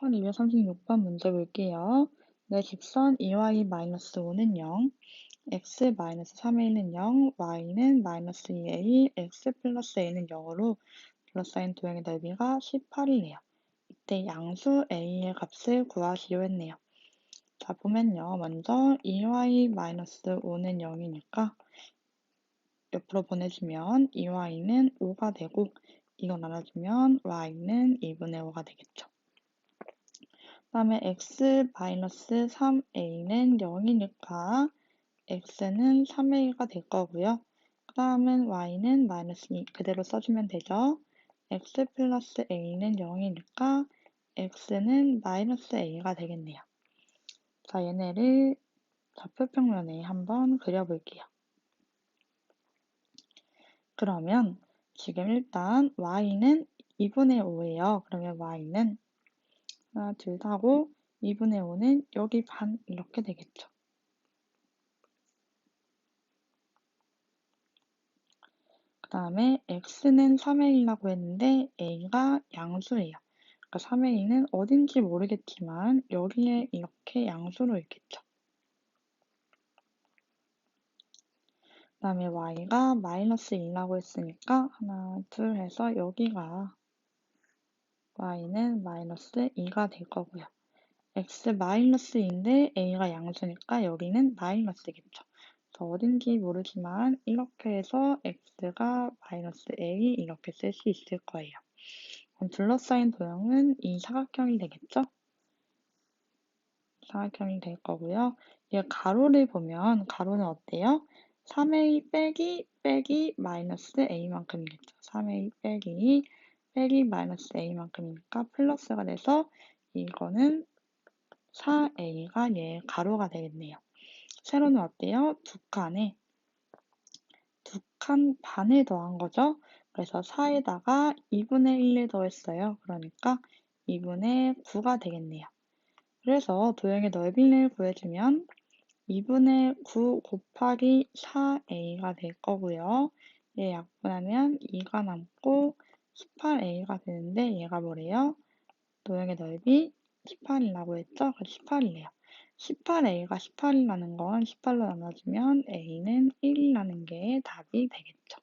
1236번 문제 볼게요. 내 직선 2y-5는 0, x-3a는 0, y는 마이너스 2a, x 플러스 a는 0으로 둘러싸인 도형의 넓이가 18이네요. 이때 양수 a의 값을 구하시오 했네요. 자, 보면요. 먼저 2y-5는 0이니까 옆으로 보내주면 2y는 5가 되고 이거 나눠주면 y는 2분의 5가 되겠죠. 다음에 x-3a는 0이니까 x는 3a가 될 거고요. 그 다음은 y는 마이너스 2 그대로 써주면 되죠. x 플러스 a는 0이니까 x는 마이너스 a가 되겠네요. 자, 얘네를 좌표평면에 한번 그려볼게요. 그러면 지금 일단 y는 2분의 5예요. 그러면 y는 하나, 둘, 하고 2분의 5는 여기 반 이렇게 되겠죠. 그 다음에 x는 3a라고 했는데 a가 양수예요. 그러니까 3a는 어딘지 모르겠지만 여기에 이렇게 양수로 있겠죠. 그 다음에 y가 마이너스 1라고 했으니까 하나, 둘 해서 여기가 y는 마이너스 2가 될 거고요. x 마이너스 2인데 a가 양수니까 여기는 마이너스겠죠. 저 어딘지 모르지만 이렇게 해서 x가 마이너스 a 이렇게 쓸 수 있을 거예요. 그럼 둘러싸인 도형은 이 사각형이 되겠죠? 사각형이 될 거고요. 이 가로를 보면 가로는 어때요? 3a 빼기 빼기 마이너스 a만큼이겠죠. 3a 빼기 빼기 마이너스 a만큼이니까 플러스가 돼서 이거는 4a가 얘 가로가 되겠네요. 세로는 어때요? 두 칸에 두 칸 반을 더한 거죠. 그래서 4에다가 2분의 1을 더했어요. 그러니까 2분의 9가 되겠네요. 그래서 도형의 넓이를 구해주면 2분의 9 곱하기 4a가 될 거고요. 얘 약분하면 2가 남고 18a가 되는데 얘가 뭐래요? 도형의 넓이 18이라고 했죠? 그래서 18이래요. 18a가 18이라는 건 18로 나눠주면 a는 1이라는 게 답이 되겠죠.